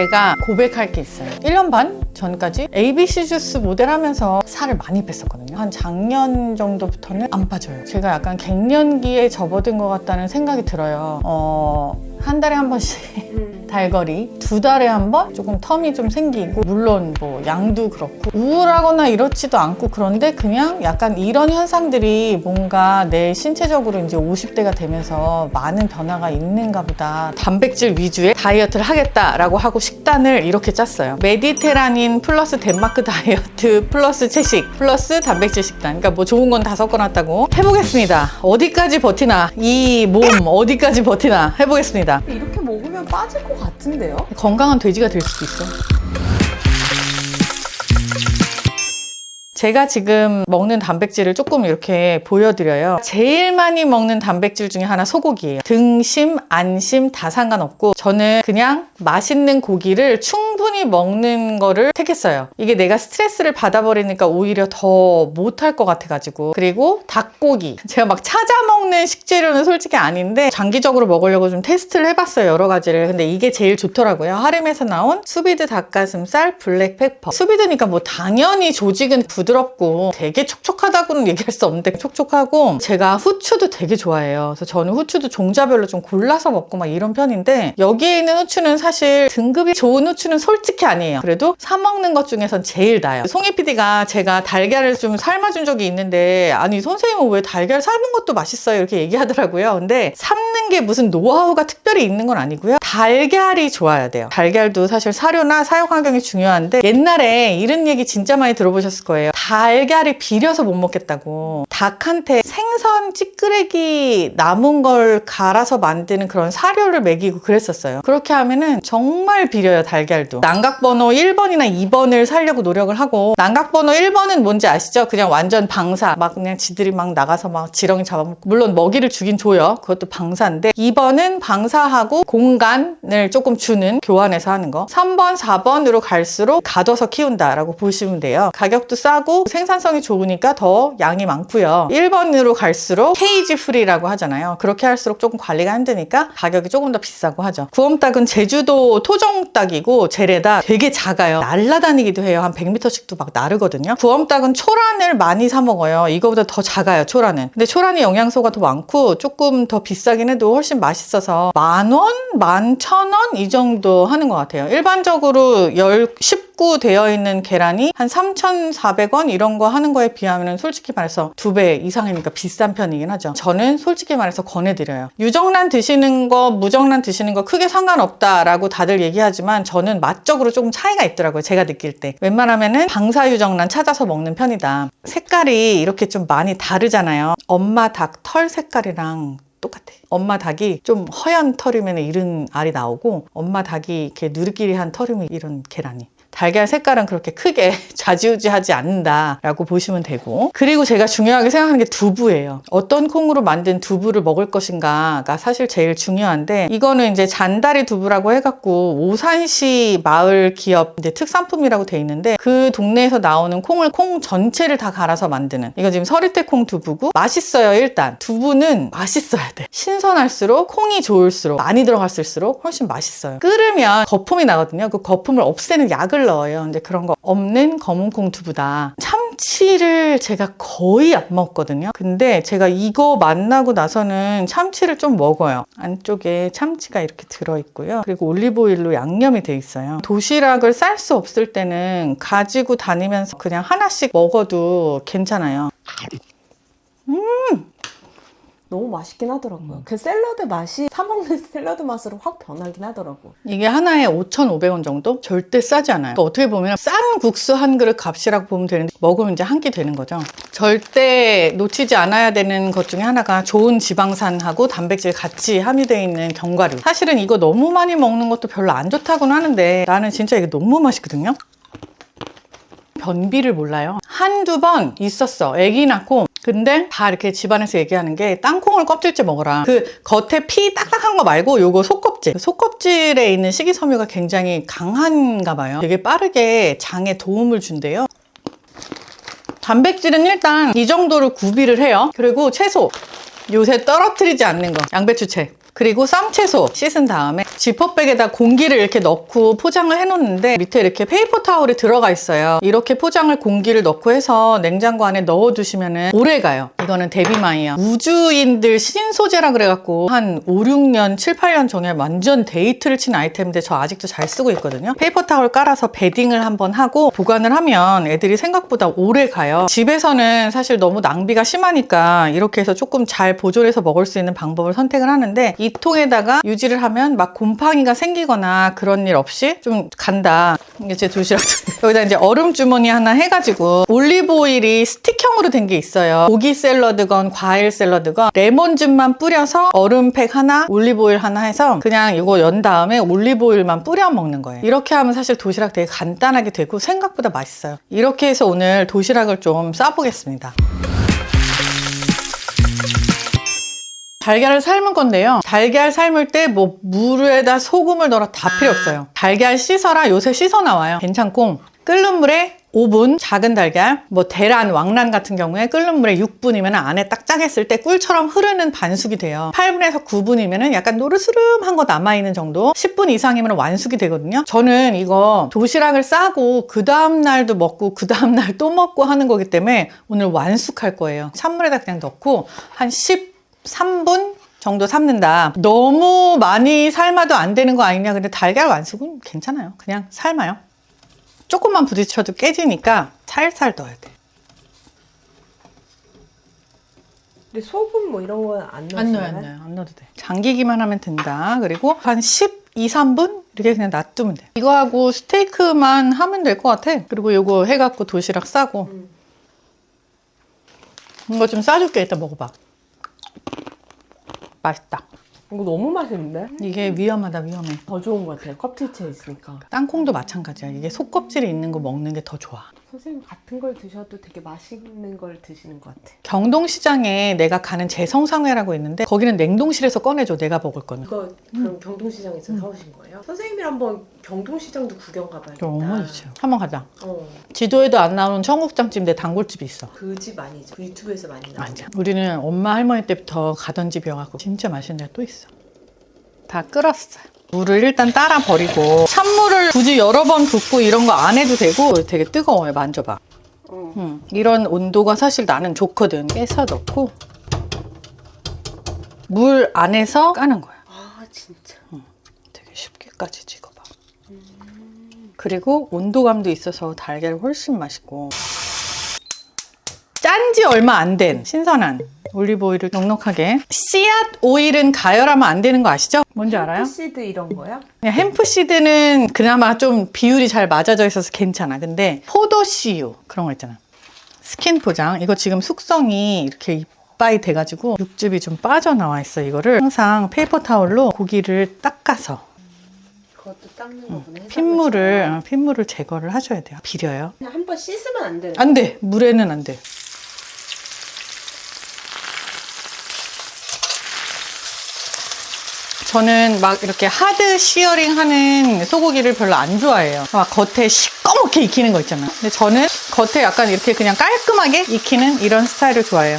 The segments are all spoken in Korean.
제가 고백할 게 있어요. 1년 반 전까지 ABC 주스 모델 하면서 살을 많이 뺐었거든요. 한 작년 정도부터는 안 빠져요. 제가 약간 갱년기에 접어든 것 같다는 생각이 들어요. 어, 한 달에 한 번씩 달거리 두 달에 한 번 조금 텀이 좀 생기고 물론 뭐 양도 그렇고 우울하거나 이렇지도 않고 그런데 그냥 약간 이런 현상들이 뭔가 내 신체적으로 이제 50대가 되면서 많은 변화가 있는가 보다. 단백질 위주의 다이어트를 하겠다라고 하고 식단을 이렇게 짰어요. 메디테라닌 플러스 덴마크 다이어트 플러스 채식 플러스 단백질 식단. 그러니까 뭐 좋은 건 다 섞어놨다고 해보겠습니다. 어디까지 버티나? 이 몸 어디까지 버티나? 해보겠습니다. 이렇게 빠질 것 같은데요? 건강한 돼지가 될 수도 있어. 제가 지금 먹는 단백질을 조금 이렇게 보여드려요. 제일 많이 먹는 단백질 중에 하나 소고기예요. 등심, 안심 다 상관없고 저는 그냥 맛있는 고기를 충분히 먹는 거를 택했어요. 이게 내가 스트레스를 받아버리니까 오히려 더 못할 것 같아가지고 그리고 닭고기 제가 막 찾아 먹는 식재료는 솔직히 아닌데 장기적으로 먹으려고 좀 테스트를 해봤어요 여러 가지를 근데 이게 제일 좋더라고요 하림에서 나온 수비드 닭가슴살 블랙페퍼 수비드니까 뭐 당연히 조직은 부드 럽고 되게 촉촉하다고는 얘기할 수 없는데 촉촉하고 제가 후추도 되게 좋아해요. 그래서 저는 후추도 종자별로 좀 골라서 먹고 막 이런 편인데 여기에 있는 후추는 사실 등급이 좋은 후추는 솔직히 아니에요. 그래도 사 먹는 것 중에선 제일 나아요. 송이 PD가 제가 달걀을 좀 삶아준 적이 있는데 아니 선생님은 왜 달걀 삶은 것도 맛있어요? 이렇게 얘기하더라고요. 근데 삶는 게 무슨 노하우가 특별히 있는 건 아니고요. 달걀이 좋아야 돼요. 달걀도 사실 사료나 사육 환경이 중요한데 옛날에 이런 얘기 진짜 많이 들어보셨을 거예요 달걀이 비려서 못 먹겠다고. 닭한테 생선 찌끄레기 남은 걸 갈아서 만드는 그런 사료를 먹이고 그랬었어요. 그렇게 하면은 정말 비려요 달걀도. 난각번호 1번이나 2번을 살려고 노력을 하고. 난각번호 1번은 뭔지 아시죠? 그냥 완전 방사. 막 그냥 지들이 막 나가서 막 지렁이 잡아먹고. 물론 먹이를 주긴 줘요. 그것도 방사인데. 2번은 방사하고 공간을 조금 주는 교환해서 하는 거. 3번 4번으로 갈수록 가둬서 키운다라고 보시면 돼요. 가격도 싸고 생산성이 좋으니까 더 양이 많고요. 1번으로 갈수록 케이지 프리라고 하잖아요. 그렇게 할수록 조금 관리가 힘드니까 가격이 조금 더 비싸고 하죠. 구엄닭은 제주도 토종닭이고 재래다 되게 작아요. 날라다니기도 해요. 한 100m씩도 막 나르거든요. 구엄닭은 초란을 많이 사 먹어요. 이거보다 더 작아요 초란은. 근데 초란이 영양소가 더 많고 조금 더 비싸긴 해도 훨씬 맛있어서 만 원, 만 천 원? 이 정도 하는 것 같아요. 일반적으로 열, 19 되어 있는 계란이 한 3,400원 이런 거 하는 거에 비하면 솔직히 말해서 두 배 이상이니까 비싼 편이긴 하죠. 저는 솔직히 말해서 권해드려요. 유정란 드시는 거, 무정란 드시는 거 크게 상관없다라고 다들 얘기하지만 저는 맛적으로 조금 차이가 있더라고요. 제가 느낄 때. 웬만하면은 방사유정란 찾아서 먹는 편이다. 색깔이 이렇게 좀 많이 다르잖아요. 엄마 닭 털 색깔이랑 똑같아. 엄마 닭이 좀 허연 털이면 이런 알이 나오고 엄마 닭이 이렇게 누르끼리 한 털이면 이런 계란이. 달걀 색깔은 그렇게 크게 좌지우지하지 않는다라고 보시면 되고. 그리고 제가 중요하게 생각하는 게 두부예요. 어떤 콩으로 만든 두부를 먹을 것인가가 사실 제일 중요한데 이거는 이제 잔다리 두부라고 해갖고 오산시 마을 기업 이제 특산품이라고 돼 있는데 그 동네에서 나오는 콩을 콩 전체를 다 갈아서 만드는. 이거 지금 서리태 콩 두부고 맛있어요 일단. 두부는 맛있어야 돼. 신선할수록 콩이 좋을수록 많이 들어갔을수록 훨씬 맛있어요. 끓으면 거품이 나거든요. 그 거품을 없애는 약을 넣어요. 근데 그런 거 없는 검은 콩 두부다. 참치를 제가 거의 안 먹거든요. 근데 제가 이거 만나고 나서는 참치를 좀 먹어요. 안쪽에 참치가 이렇게 들어있고요. 그리고 올리브오일로 양념이 돼 있어요. 도시락을 쌀 수 없을 때는 가지고 다니면서 그냥 하나씩 먹어도 괜찮아요 너무 맛있긴 하더라고요. 음. 그 샐러드 맛이 사 먹는 샐러드 맛으로 확 변하긴 하더라고. 이게 하나에 5,500원 정도? 절대 싸지 않아요. 그러니까 어떻게 보면 싼 국수 한 그릇 값이라고 보면 되는데 먹으면 이제 한 끼 되는 거죠. 절대 놓치지 않아야 되는 것 중에 하나가 좋은 지방산하고 단백질 같이 함유되어 있는 견과류. 사실은 이거 너무 많이 먹는 것도 별로 안 좋다고는 하는데 나는 진짜 이게 너무 맛있거든요. 변비를 몰라요. 한두 번 있었어. 아기 낳고. 근데 다 이렇게 집안에서 얘기하는 게 땅콩을 껍질째 먹어라. 그 겉에 피 딱딱한 거 말고 요거 속껍질. 속껍질에 있는 식이섬유가 굉장히 강한가 봐요. 되게 빠르게 장에 도움을 준대요. 단백질은 일단 이 정도로 구비를 해요. 그리고 채소. 요새 떨어뜨리지 않는 거. 양배추채. 그리고 쌈채소 씻은 다음에 지퍼백에다 공기를 이렇게 넣고 포장을 해놓는데 밑에 이렇게 페이퍼 타올이 들어가 있어요. 이렇게 포장을 공기를 넣고 해서 냉장고 안에 넣어두시면 오래 가요. 이거는 데비마이야. 우주인들 신소재라 그래갖고 한 5, 6년, 7, 8년 전에 완전 데이트를 친 아이템인데 저 아직도 잘 쓰고 있거든요. 페이퍼 타올 깔아서 베딩을 한번 하고 보관을 하면 애들이 생각보다 오래 가요. 집에서는 사실 너무 낭비가 심하니까 이렇게 해서 조금 잘 보존해서 먹을 수 있는 방법을 선택을 하는데 이 통에다가 유지를 하면 막 곰팡이가 생기거나 그런 일 없이 좀 간다. 이게 제 도시락 여기다 이제 얼음 주머니 하나 해가지고 올리브 오일이 스틱형으로 된 게 있어요. 고기 샐러드건 과일 샐러드건 레몬즙만 뿌려서 얼음팩 하나, 올리브 오일 하나 해서 그냥 이거 연 다음에 올리브 오일만 뿌려 먹는 거예요. 이렇게 하면 사실 도시락 되게 간단하게 되고 생각보다 맛있어요. 이렇게 해서 오늘 도시락을 좀 싸보겠습니다. 달걀을 삶은 건데요. 달걀 삶을 때 뭐 물에다 소금을 넣어라 다 필요 없어요. 달걀 씻어라 요새 씻어 나와요. 괜찮고 끓는 물에 5분 작은 달걀 뭐 대란 왕란 같은 경우에 끓는 물에 6분이면 안에 딱 짜겠을 때 꿀처럼 흐르는 반숙이 돼요 8분에서 9분이면 약간 노르스름한 거 남아있는 정도 10분 이상이면 완숙이 되거든요 저는 이거 도시락을 싸고 그 다음날도 먹고 그 다음날 또 먹고 하는 거기 때문에 오늘 완숙할 거예요 찬물에다 그냥 넣고 한 13분 정도 삶는다. 너무 많이 삶아도 안 되는 거 아니냐. 근데 달걀 완숙은 괜찮아요. 그냥 삶아요. 조금만 부딪혀도 깨지니까 살살 넣어야 돼. 근데 소금 뭐 이런 건 안 넣어요? 안 넣어요, 안 넣어요. 안 넣어도 돼. 잠기기만 하면 된다. 그리고 한 12, 3분? 이렇게 그냥 놔두면 돼. 이거하고 스테이크만 하면 될 것 같아. 그리고 이거 해갖고 도시락 싸고. 음. 이거 좀 싸줄게. 이따 먹어봐. 맛있다. 이거 너무 맛있는데? 이게 위험하다, 위험해. 더 좋은 것 같아요. 껍질째 있으니까. 땅콩도 마찬가지야. 이게 속껍질이 있는 거 먹는 게 더 좋아. 선생님 같은 걸 드셔도 되게 맛있는 걸 드시는 것 같아. 경동시장에 내가 가는 재성상회라고 있는데 거기는 냉동실에서 꺼내줘. 내가 먹을 거는. 이거 그럼 경동시장에서 사오신 거예요? 선생님이랑 한번 경동시장도 구경 가봐야겠다. 너무 좋죠. 한번 가자. 어, 지도에도 안 나오는 청국장집 내 단골집이 있어. 그 집 아니죠? 그 유튜브에서 많이 나오죠? 아니야. 우리는 엄마 할머니 때부터 가던 집이어갖고 진짜 맛있는 데가 또 있어. 다 끓었어. 물을 일단 따라 버리고 찬물을 굳이 여러 번 붓고 이런 거 안 해도 되고 되게 뜨거워요. 만져봐. 어. 음, 이런 온도가 사실 나는 좋거든. 깨서 넣고 물 안에서 까는 거야. 아 진짜. 되게 쉽게까지 찍어봐. 그리고 온도감도 있어서 달걀 훨씬 맛있고 짠 지 얼마 안 된 신선한 올리브 오일을 넉넉하게 씨앗 오일은 가열하면 안 되는 거 아시죠? 뭔지 알아요? 시드 이런 거야? 그냥 햄프시드는 그나마 좀 비율이 잘 맞아져 있어서 괜찮아. 근데 포도씨유 그런 거 있잖아. 스킨 포장 이거 지금 숙성이 이렇게 이빠이 돼가지고 육즙이 좀 빠져나와 있어. 이거를 항상 페이퍼 타올로 고기를 닦아서 그것도 닦는 거구나. 핏물을 어, 핏물을 제거를 하셔야 돼요. 비려요. 그냥 한번 씻으면 안 되는. 안 돼. 물에는 안 돼. 저는 막 이렇게 하드 시어링 하는 소고기를 별로 안 좋아해요. 막 겉에 시꺼멓게 익히는 거 있잖아. 근데 저는 겉에 약간 이렇게 그냥 깔끔하게 익히는 이런 스타일을 좋아해요.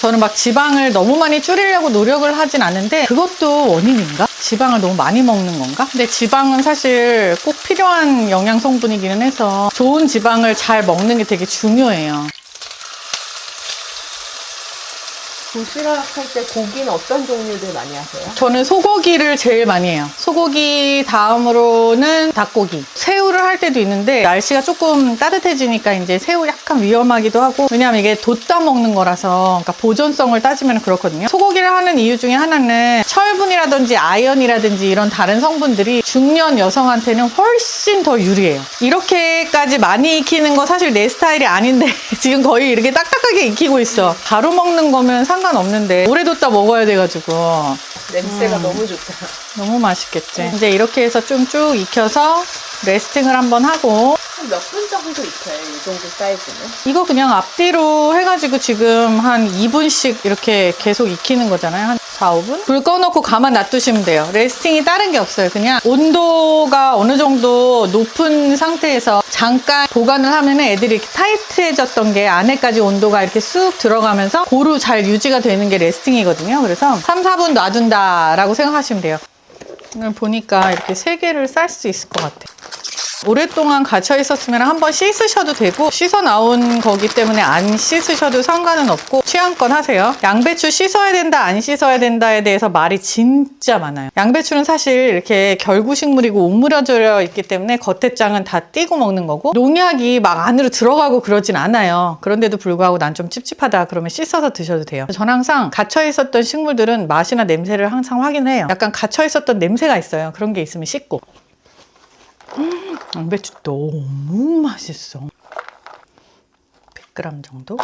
저는 막 지방을 너무 많이 줄이려고 노력을 하진 않는데 그것도 원인인가? 지방을 너무 많이 먹는 건가? 근데 지방은 사실 꼭 필요한 영양 성분이기는 해서 좋은 지방을 잘 먹는 게 되게 중요해요. 도시락 할 때 고기는 어떤 종류들 많이 하세요? 저는 소고기를 제일 많이 해요. 소고기 다음으로는 닭고기. 새우를 할 때도 있는데 날씨가 조금 따뜻해지니까 이제 새우 약간 위험하기도 하고 왜냐하면 이게 돛다 먹는 거라서 그러니까 보존성을 따지면 그렇거든요. 소고기를 하는 이유 중에 하나는 철분이라든지 아연이라든지 이런 다른 성분들이 중년 여성한테는 훨씬 더 유리해요. 이렇게까지 많이 익히는 거 사실 내 스타일이 아닌데 지금 거의 이렇게 딱딱하게 익히고 있어. 바로 먹는 거면 상관 없는데 오래 뒀다 먹어야 돼가지고 냄새가 너무 좋다. 너무 맛있겠지. 이제 이렇게 해서 좀 쭉 익혀서 레스팅을 한번 하고 한 몇 분 정도 익혀요? 이 정도 사이즈는? 이거 그냥 앞뒤로 해가지고 지금 한 2분씩 이렇게 계속 익히는 거잖아요. 한 4, 5분? 불 꺼놓고 가만 놔두시면 돼요. 레스팅이 다른 게 없어요. 그냥 온도가 어느 정도 높은 상태에서 잠깐 보관을 하면 애들이 이렇게 타이트해졌던 게 안에까지 온도가 이렇게 쑥 들어가면서 고루 잘 유지가 되는 게 레스팅이거든요. 그래서 3, 4분 놔둔다라고 생각하시면 돼요. 오늘 보니까 이렇게 세 개를 쌀 수 있을 것 같아요. 오랫동안 갇혀 있었으면 한번 씻으셔도 되고 씻어 나온 거기 때문에 안 씻으셔도 상관은 없고 취향껏 하세요. 양배추 씻어야 된다 안 씻어야 된다에 대해서 말이 진짜 많아요. 양배추는 사실 이렇게 결구식물이고 오므려져 있기 때문에 겉에 장은 다 띄고 먹는 거고 농약이 막 안으로 들어가고 그러진 않아요. 그런데도 불구하고 난 좀 찝찝하다 그러면 씻어서 드셔도 돼요. 전 항상 갇혀 있었던 식물들은 맛이나 냄새를 항상 확인해요. 약간 갇혀 있었던 냄새가 있어요. 그런 게 있으면 씻고. 양배추 너무 맛있어. 100g 정도?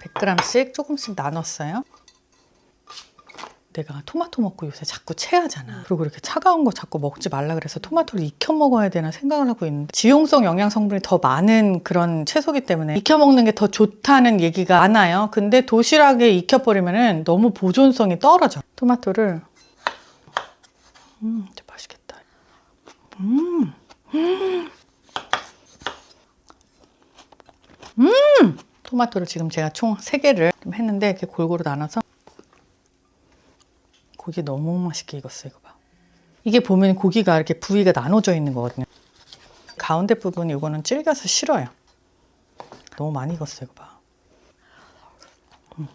100g씩 조금씩 나눴어요. 내가 토마토 먹고 요새 자꾸 체하잖아. 그리고 이렇게 차가운 거 자꾸 먹지 말라 그래서 토마토를 익혀 먹어야 되나 생각을 하고 있는데 지용성 영양 성분이 더 많은 그런 채소기 때문에 익혀 먹는 게 더 좋다는 얘기가 많아요. 근데 도시락에 익혀 버리면은 너무 보존성이 떨어져. 토마토를 음. 토마토를 지금 제가 총 3개를 좀 했는데 이렇게 골고루 나눠서 고기 너무 맛있게 익었어 이거 봐. 이게 보면 고기가 이렇게 부위가 나눠져 있는 거거든요. 가운데 부분 이거는 질겨서 싫어요. 너무 많이 익었어 이거 봐. 음.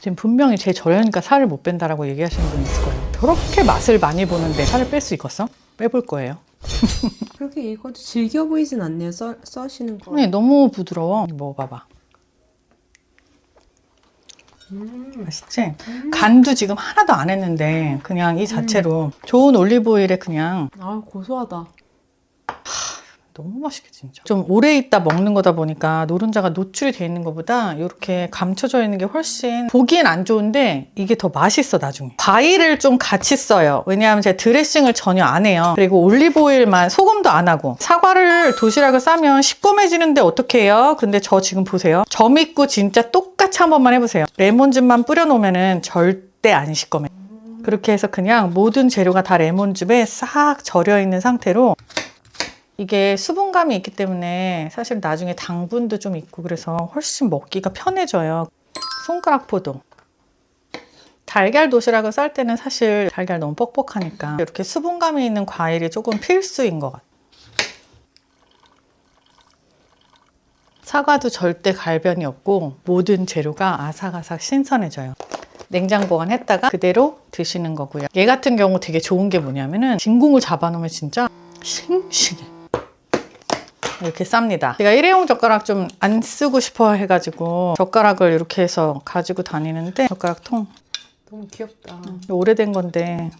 지금 분명히 제 저려니까 살을 못 뺀다라고 얘기하시는 분 있을 거예요. 저렇게 맛을 많이 보는데 살을 뺄 수 있겠어? 빼볼 거예요. 그렇게 읽어도 질겨 보이진 않네요. 써, 써시는 거. 네, 너무 부드러워. 먹어봐봐. 맛있지? 간도 지금 하나도 안 했는데 그냥 이 자체로 좋은 올리브 오일에 그냥 아 고소하다. 너무 맛있게 진짜. 좀 오래 있다 먹는 거다 보니까 노른자가 노출이 돼 있는 것보다 이렇게 감춰져 있는 게 훨씬 보기엔 안 좋은데 이게 더 맛있어 나중에. 과일을 좀 같이 써요. 왜냐하면 제가 드레싱을 전혀 안 해요. 그리고 올리브 오일만 소금도 안 하고 사과를 도시락을 싸면 시꺼매지는데 어떻게 해요? 근데 저 지금 보세요. 점 있고 진짜 똑같이 한 번만 해보세요. 레몬즙만 뿌려놓으면은 절대 안 시꺼매. 그렇게 해서 그냥 모든 재료가 다 레몬즙에 싹 절여 있는 상태로 이게 수분감이 있기 때문에 사실 나중에 당분도 좀 있고 그래서 훨씬 먹기가 편해져요. 손가락 포도. 달걀 도시락을 쌀 때는 사실 달걀 너무 뻑뻑하니까 이렇게 수분감이 있는 과일이 조금 필수인 것 같아요. 사과도 절대 갈변이 없고 모든 재료가 아삭아삭 신선해져요. 냉장 보관했다가 그대로 드시는 거고요. 얘 같은 경우 되게 좋은 게 뭐냐면은 진공을 잡아놓으면 진짜 싱싱해. 이렇게 쌉니다. 제가 일회용 젓가락 좀 안 쓰고 싶어 해가지고 젓가락을 이렇게 해서 가지고 다니는데 젓가락 통 너무 귀엽다. 오래된 건데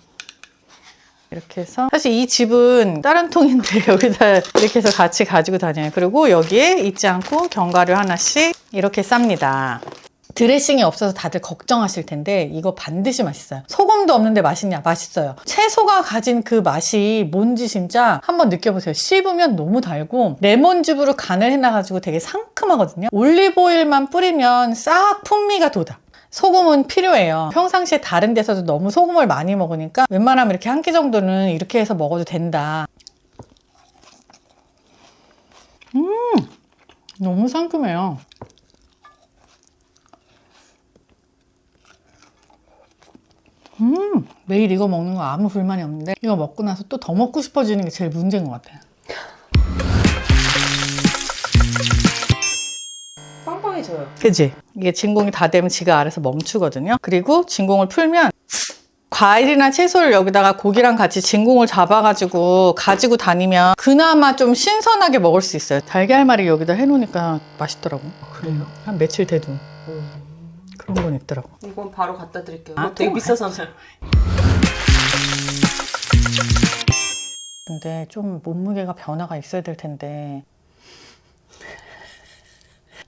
이렇게 해서 사실 이 집은 다른 통인데 여기다 이렇게 해서 같이 가지고 다녀요. 그리고 여기에 잊지 않고 견과류 하나씩 이렇게 쌉니다. 드레싱이 없어서 다들 걱정하실 텐데 이거 반드시 맛있어요. 소금도 없는데 맛있냐? 맛있어요. 채소가 가진 그 맛이 뭔지 진짜 한번 느껴보세요. 씹으면 너무 달고 레몬즙으로 간을 해놔가지고 되게 상큼하거든요. 올리브오일만 뿌리면 싹 풍미가 돋아. 소금은 필요해요. 평상시에 다른 데서도 너무 소금을 많이 먹으니까 웬만하면 이렇게 한 끼 정도는 이렇게 해서 먹어도 된다. 음, 너무 상큼해요. 음, 매일 이거 먹는 거 아무 불만이 없는데 이거 먹고 나서 또 더 먹고 싶어지는 게 제일 문제인 것 같아요. 빵빵해져요. 그지? 이게 진공이 다 되면 지가 알아서 멈추거든요. 그리고 진공을 풀면 과일이나 채소를 여기다가 고기랑 같이 진공을 잡아가지고 가지고 다니면 그나마 좀 신선하게 먹을 수 있어요. 달걀말이 여기다 해놓으니까 맛있더라고. 그래요? 한 며칠 돼도 그런 건 있더라고. 이건 바로 갖다 드릴게요. 아, 이거 되게 또? 비싸잖아요. 근데 좀 몸무게가 변화가 있어야 될 텐데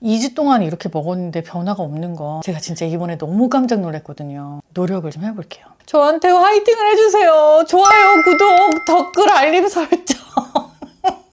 2주 동안 이렇게 먹었는데 변화가 없는 거 제가 진짜 이번에 너무 깜짝 놀랐거든요. 노력을 좀 해볼게요. 저한테 화이팅을 해주세요. 좋아요, 구독, 댓글, 알림 설정.